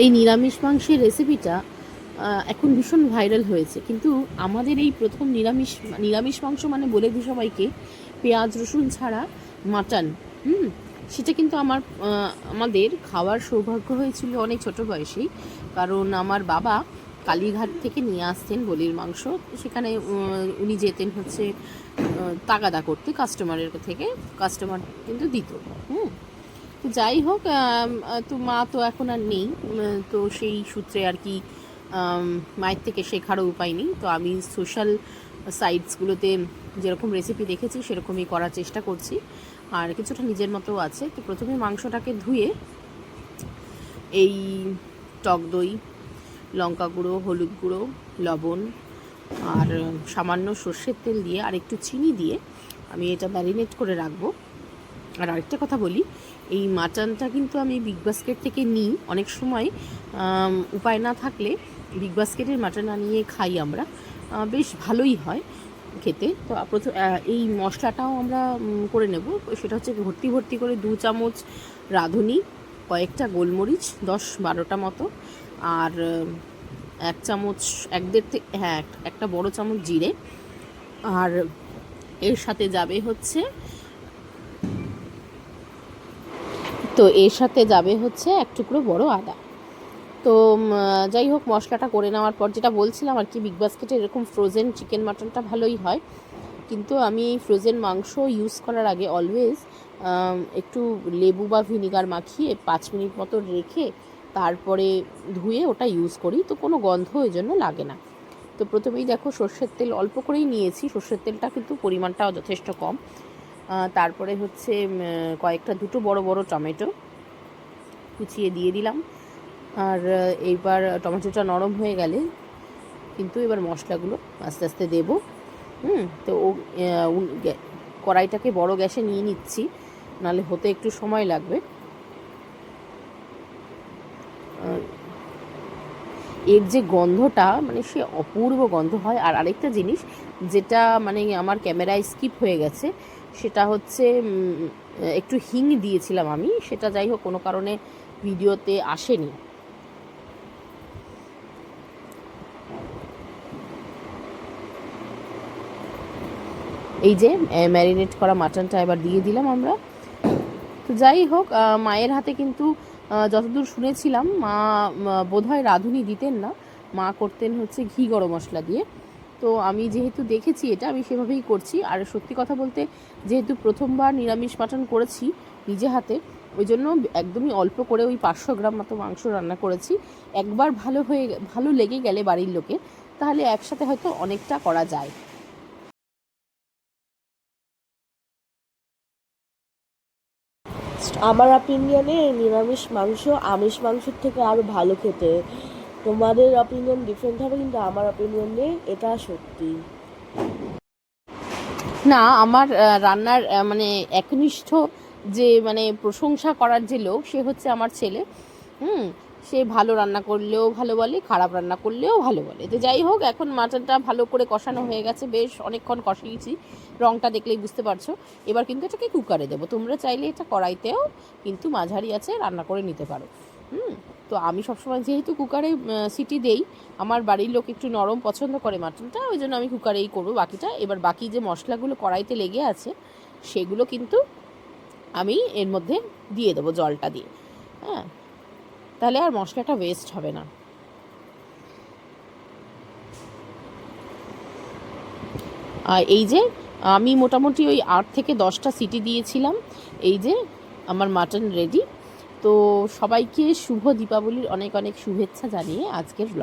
এই নিরামিষ মাংসের রেসিপিটা এখন ভীষণ ভাইরাল হয়েছে। কিন্তু আমাদের এই প্রথম নিরামিষ নিরামিষ মাংস মানে বলে দিই সবাইকে, পেঁয়াজ, রসুন ছাড়া মাটন হুম? সেটা কিন্তু আমার আমাদের খাওয়ার সৌভাগ্য হয়েছিল অনেক ছোট বয়সেই। কারণ আমার বাবা কালীঘাট থেকে নিয়ে আসতেন বলির মাংস। সেখানে উনি যেতেন হচ্ছে তাগাদা করতে কাস্টমারের থেকে। কাস্টমার কিন্তু দিত, হুম? তো যাই হোক তো মা তো এখন আর নেই তো সেই সূত্রে আর কি মায়ের থেকে শেখারও উপায় নেই। তো আমি সোশ্যাল সাইটসগুলোতে যেরকম রেসিপি দেখেছি, সেরকমই করার চেষ্টা করছি। আর কিছুটা নিজের মতো আছে। তো প্রথমে মাংসটাকে ধুয়ে এই টক দই, লঙ্কা গুঁড়ো, হলুদ গুঁড়ো, লবণ আর সামান্য সর্ষের তেল দিয়ে আর একটু চিনি দিয়ে আমি এটা ম্যারিনেট করে রাখব। আর আরেকটা কথা বলি, এই মাটনটা কিন্তু আমি বিগ বাস্কেট থেকে নিই। অনেক সময় উপায় না থাকলে বিগ বাস্কেটের মাটন আনিয়ে খাই আমরা। বেশ ভালোই হয় খেতে। তো প্রথম এই মশলাটাও আমরা করে নেব। সেটা হচ্ছে ভর্তি ভর্তি করে দু চামচ রাঁধুনি, কয়েকটা গোলমরিচ, দশ বারোটা মতো, আর এক চামচ, এক দেড় থেকে হ্যাঁ একটা বড় চামচ জিরে। আর এর সাথে যাবে হচ্ছে তো এর সাথে যাবে হচ্ছে এক টুকরো বড় আদা। তো যাই হোক, মশলাটা করে নেওয়ার পর যেটা বলছিলাম আর কি বিগ বাস্কেটে এরকম ফ্রোজেন চিকেন মাটনটা ভালোই হয়। কিন্তু আমি ফ্রোজেন মাংস ইউজ করার আগে অলওয়েজ একটু লেবু বা ভিনিগার মাখিয়ে পাঁচ মিনিট মতো রেখে তারপরে ধুয়ে ওটা ইউজ করি। তো কোনো গন্ধ ওই জন্য লাগে না। তো প্রথমেই দেখো সর্ষের তেল অল্প করেই নিয়েছি। সর্ষের তেলটা কিন্তু পরিমাণটাও যথেষ্ট কম। তারপরে হচ্ছে কয়েকটা দুটো বড় বড় টমেটো কুচিয়ে দিয়ে দিলাম। আর এইবার টমেটোটা নরম হয়ে গেলে কিন্তু এবার মশলাগুলো আস্তে আস্তে দেব। হুম, তো ও কড়াইটাকে বড় গ্যাসে নিয়ে নিচ্ছি, নাহলে হতে একটু সময় লাগবে। এর যে গন্ধটা মানে সে অপূর্ব গন্ধ হয়। আর আরেকটা জিনিস, যেটা মানে আমার ক্যামেরায় স্কিপ হয়ে গেছে সেটা হচ্ছে একটু হিং দিয়েছিলাম আমি, সেটা যাই হোক, কোনো কারণে ভিডিওতে আসেনি। এই যে ম্যারিনেট করা মাটনটা এবার দিয়ে দিলাম আমরা। তো যাই হোক মায়ের হাতে কিন্তু যতদূর শুনেছিলাম, মা, বোধহয় রাঁধুনি দিতেন না। মা করতেন হচ্ছে ঘি গরম মশলা দিয়ে। তো আমি যেহেতু দেখেছি এটা, আমি সেভাবেই করছি। আর সত্যি কথা বলতে, যেহেতু প্রথমবার নিরামিষ মাটন করেছি নিজে হাতে, ওই জন্য একদমই অল্প করে ওই পাঁচশো গ্রাম মতো মাংস রান্না করেছি। একবার ভালো হয়ে, ভালো লেগে গেলে বাড়ির লোকে, তাহলে একসাথে হয়তো অনেকটা করা যায়। আমার অপিনিয়নে নিরামিষ মাংস, আমিষ মাংসের থেকে আরও ভালো খেতে তোমাদের অপিনিয়ন ডিফারেন্ট হবে, কিন্তু আমার অপিনিয়নে এটা সত্যি। না, আমার রান্নার মানে একনিষ্ঠ যে মানে প্রশংসা করার যে লোক, সে হচ্ছে আমার ছেলে। হুম, সে ভালো রান্না করলেও ভালো বলে, খারাপ রান্না করলেও ভালো বলে। তো যাই হোক, এখন মাটনটা ভালো করে কষানো হয়ে গেছে, বেশ অনেকক্ষণ কষিয়েছি। রংটা দেখলেই বুঝতে পারছ। এবার কিন্তু এটাকে কুকারে দেবো। তোমরা চাইলে এটা কড়াইতেও কিন্তু মাঝারি আছে, রান্না করে নিতে পারো। হুম তো আমি সবসময় যেহেতু কুকারে সিটি দেই, আমার বাড়ির লোক একটু নরম পছন্দ করে মাটনটা, ওই জন্য আমি কুকারেই করব বাকিটা। এবার বাকি যে মশলাগুলো কড়াইতে লেগে আছে, সেগুলো কিন্তু আমি এর মধ্যে দিয়ে দেবো জলটা দিয়ে। হ্যাঁ তাহলে আর মশলাটা ওয়েস্ট হবে না। এই যে আমি মোটামুটি ওই আট থেকে দশটা সিটি দিয়েছিলাম, এই যে আমার মাটন রেডি তো সবাইকে শুভ দীপাবলির অনেক অনেক শুভেচ্ছা জানিয়ে আজকের ব্লগ